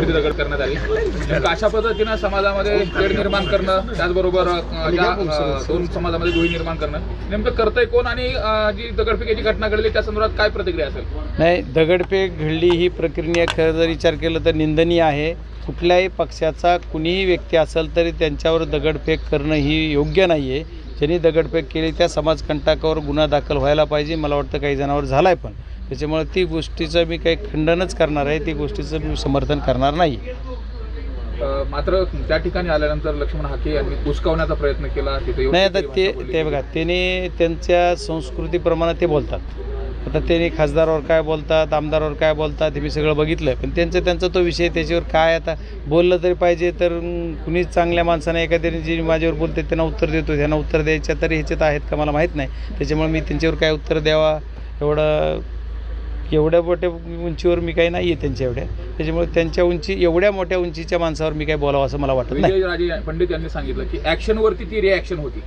वरती दगड करण्यात आली. अशा पद्धतीनं समाजामध्ये खेळ निर्माण करणं त्याचबरोबर दोन समाजामध्ये दुही निर्माण करणं नेमकं करतंय कोण आणि जी दगडफेकीची घटना घडली त्या संदर्भात काय प्रतिक्रिया असेल? नाही दगडफेक घडली ही प्रक्रिया खरं जर विचार केलं तर निंदनीय आहे. कुठल्याही पक्षाचा कुणीही व्यक्ती असेल तरी त्यांच्यावर दगडफेक करणं ही योग्य नाही आहे ज्यांनी दगडफेक केली त्या समाजकंटकावर गुन्हा दाखल व्हायला पाहिजे. मला वाटतं काही जणांवर झाला आहे पण. त्याच्यामुळे ती गोष्टीचं मी काही खंडनच करणार आहे ती गोष्टीचं मी समर्थन करणार नाही. मात्र त्या ठिकाणी आल्यानंतर लक्ष्मण हाके यांनी कुसकावण्याचा प्रयत्न केला तिथे नाही आता ते. ते बघा त्याने त्यांच्या संस्कृतीप्रमाणे ते बोलतात. आता त्यांनी खासदारावर काय बोलतात आमदारावर काय बोलतात हे मी सगळं बघितलं पण त्यांचं त्यांचा तो विषय त्याच्यावर काय आता बोललं तरी पाहिजे तर कुणीच चांगल्या माणसाने एखाद्याने जी माझ्यावर बोलते त्यांना उत्तर देतो त्यांना उत्तर द्यायच्या तरी ह्याच्यात आहेत का मला माहीत नाही. त्याच्यामुळे मी त्यांच्यावर काय उत्तर द्यावा एवढं एवढ्या मोठ्या उंचीवर मी काही नाही आहे त्यांच्या एवढ्या. त्याच्यामुळे त्यांच्या उंची एवढ्या मोठ्या उंचीच्या माणसावर मी काय बोलावं असं मला वाटत नाही. पंडित यांनी सांगितलं की ऍक्शनवरती ती रिॲक्शन होती.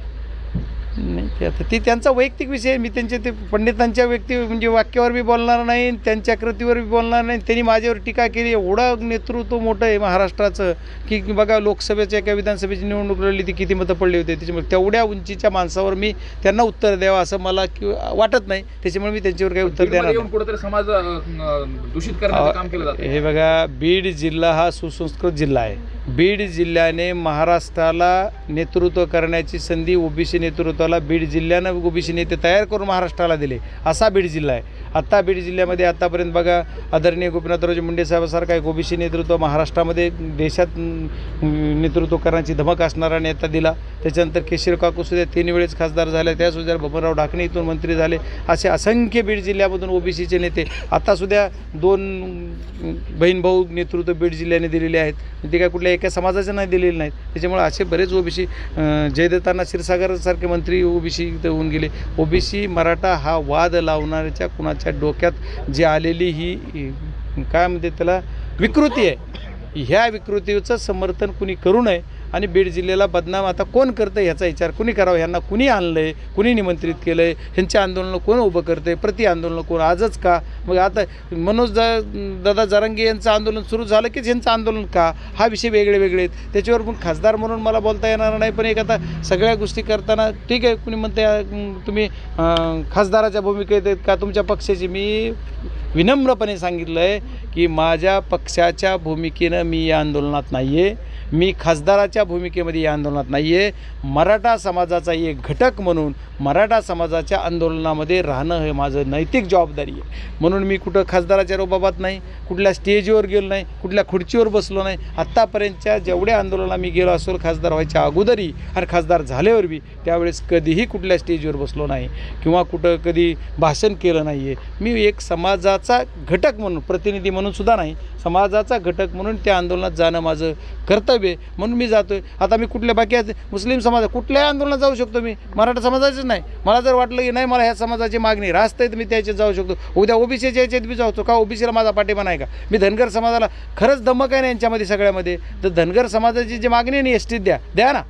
नाही ते आता ती त्यांचा वैयक्तिक विषय आहे. मी त्यांच्या ते पंडितांच्या व्यक्ती म्हणजे वाक्यावर बी बोलणार नाही त्यांच्या कृतीवर बी बोलणार नाही. त्यांनी माझ्यावर टीका केली. एवढं नेतृत्व मोठं आहे महाराष्ट्राचं की बघा लोकसभेच्या किंवा विधानसभेची निवडणूक लढली ती किती मतं पडली होती. त्याच्यामुळे तेवढ्या उंचीच्या माणसावर मी त्यांना उत्तर द्यावं असं मला कि वाटत नाही. त्याच्यामुळे मी त्यांच्यावर काही उत्तर बीडमध्ये देणार येऊन नाही. कुठेतरी समाज अं, दूषित करण्याचं काम केलं जातं. हे बघा बीड जिल्हा हा सुसंस्कृत जिल्हा आहे. बीड जिल्ह्याने महाराष्ट्राला नेतृत्व करण्याची संधी ओबीसी नेतृत्वाला बीड जिल्ह्यानं ओबीसी नेते तयार करून महाराष्ट्राला दिले. असा बीड जिल्हा आहे. आत्ता बीड जिल्ह्यामध्ये आत्तापर्यंत बघा आदरणीय गोपीनाथरावजी मुंडे साहेबासारखा एक ओबीसी नेतृत्व महाराष्ट्रामध्ये देशात नेतृत्व करण्याची धमक असणारा नेता दिला. त्याच्यानंतर केशर काकूसुद्धा तीन वेळेस खासदार झाले. त्यासुद्धा बबनराव ढाकणे इथून मंत्री झाले. असे असंख्य बीड जिल्ह्यामधून ओबीसीचे नेते आतासुद्धा दोन बहीण भाऊ नेतृत्व बीड जिल्ह्याने दिलेले आहेत. ते काय कुठल्या एका समाजाचे नाही दिलेले नाहीत. त्याच्यामुळे असे बरेच ओबीसी जयदत्तांना क्षीरसागरसारखे मंत्री ओबीसी इथं होऊन गेले. ओबीसी मराठा हा वाद लावणाऱ्याच्या कुणाच्या डोक्यात जी आलेली ही काय म्हणते त्याला विकृती आहे. ह्या विकृतीचं समर्थन कुणी करू नये आणि बीड जिल्ह्याला बदनाम आता कोण करतं ह्याचा विचार कुणी करावा? ह्यांना कुणी आणलं आहे कुणी निमंत्रित केलं आहे ह्यांचे आंदोलनं कोण उभं करतं आहे प्रति आंदोलनं कोण? आजच का? मग आता मनोज दा दादा जारंगे यांचं आंदोलन सुरू झालं की ह्यांचं आंदोलन का? हा विषय वेगळे वेगळे आहेत. त्याच्यावर पण खासदार म्हणून मला बोलता येणार नाही पण एक आता सगळ्या गोष्टी करताना ठीक आहे कुणी म्हणते तुम्ही खासदाराच्या भूमिकेत आहेत का तुमच्या पक्षाची? मी विनम्रपणे सांगितलं आहे की माझ्या पक्षाच्या भूमिकेनं मी या आंदोलनात नाही आहे मी खासदाराच्या भूमिकेमध्ये या आंदोलनात नाही आहे मराठा समाजाचा एक घटक म्हणून मराठा समाजाच्या आंदोलनामध्ये राहणं हे माझं नैतिक जबाबदारी आहे. म्हणून मी कुठं खासदाराच्या रोबाबात नाही कुठल्या स्टेजवर गेलो नाही कुठल्या खुर्चीवर बसलो नाही. आत्तापर्यंतच्या जेवढ्या आंदोलनाला मी गेलो असो खासदार व्हायच्या अगोदरही आणि खासदार झाल्यावर बी त्यावेळेस कधीही कुठल्या स्टेजवर बसलो नाही किंवा कुठं कधी भाषण केलं नाही आहे मी एक समाजाचा घटक म्हणून प्रतिनिधी म्हणून सुद्धा नाही समाजाचा घटक म्हणून त्या आंदोलनात जाणं माझं कर्तव्य आहे म्हणून मी जातो आहे आता मी कुठल्या बाकी मुस्लिम समाज कुठल्याही आंदोलनात जाऊ शकतो मी. मराठा समाजाचेच नाही. मला जर वाटलं की नाही मला ह्या समाजाची मागणी रास्त आहे तर मी त्याच्यात जाऊ शकतो. उद्या ओबीसीच्या याच्यात मी जाऊ का ओबीसीला माझा पाठिंबा नाही का? मी धनगर समाजाला खरंच दमक आहे ना यांच्यामध्ये सगळ्यामध्ये? तर धनगर समाजाची जी मागणी आहे ना एस टीत द्या. द्या ना.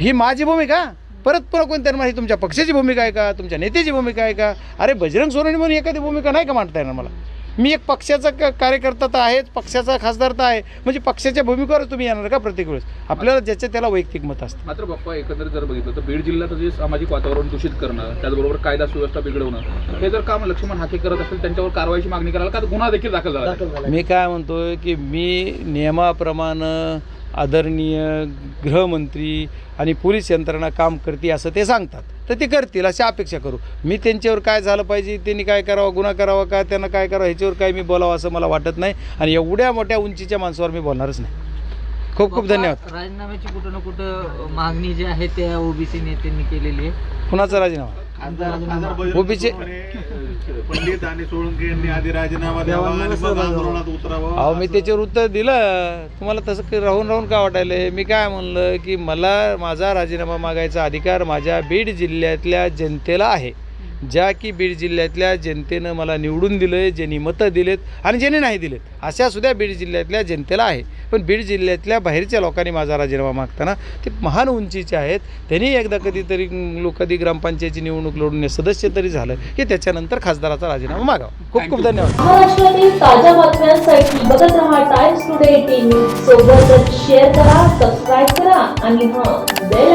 ही माझी भूमिका? परत पुन्हा कोणत्या माहिती तुमच्या पक्षाची भूमिका आहे का? तुमच्या नेत्याची भूमिका आहे का? अरे बजरंग सोनवणे म्हणून एखादी भूमिका नाही का मांडता येणार मला? मी एक पक्षाचा क- कार्यकर्ता तर आहेच पक्षाचा खासदार तर आहे. म्हणजे पक्षाच्या भूमिकेवर तुम्ही येणार का प्रत्येक वेळेस? आपल्याला ज्याचं त्याला वैयक्तिक मत असतं. मात्र बाप्पा एकंदरीत जर बघितलं तर बीड जिल्ह्यात जे सामाजिक वातावरण दूषित करणं त्याचबरोबर कायदा सुव्यवस्था बिघडवणं हे जर काम लक्ष्मण हाके करत असेल त्यांच्यावर कारवाईची मागणी करायला का गुन्हा देखील दाखल झाला मी काय म्हणतोय की मी नियमाप्रमाणे आदरणीय गृहमंत्री आणि पोलीस यंत्रणा काम करते असं ते सांगतात. तर ते करतील अशी अपेक्षा करू. मी त्यांच्यावर काय झालं पाहिजे त्यांनी काय करावं गुन्हा करावा का त्यांना काय करावं ह्याच्यावर काय मी बोलावं असं मला वाटत नाही आणि एवढ्या मोठ्या उंचीच्या माणसावर मी बोलणारच नाही. खूप खूप धन्यवाद. राजीनाम्याची कुठं ना कुठं मागणी जी आहे त्या ओबीसी नेत्यांनी केलेली आहे. कुणाचा राजीनामा? ओबीसी पंडित आणि सोळंके यांनी आधी राजीनामा द्यावा आणि मग आंदोलनात उतरावं. अहो मी त्याच्यावर उत्तर दिलं. तुम्हाला तसं काही राहून राहून का वाटायला मी काय म्हणलं की मला माझा राजीनामा मागायचा अधिकार माझ्या बीड जिल्ह्यातल्या जनतेला आहे. ज्या की बीड जिल्ह्यातल्या जनतेनं मला निवडून दिलं आहे ज्यांनी मतं दिलेत आणि ज्यांनी नाही दिलेत अशा सुद्धा बीड जिल्ह्यातल्या जनतेला आहे. पण बीड जिल्ह्यातल्या बाहेरच्या लोकांनी माझा राजीनामा मागताना ते महान उंचीचे आहेत. त्यांनी एकदा कधीतरी लोक कधी ग्रामपंचायतीची निवडणूक लढून सदस्य तरी झालं की त्याच्यानंतर खासदाराचा राजीनामा मागावा. खूप खूप धन्यवाद. महाराष्ट्रातील ताज्या बातम्यांसाठी बघत रहा एटीन न्यूज सोबतच शेअर करा सबस्क्राईब करा आणि हां बेल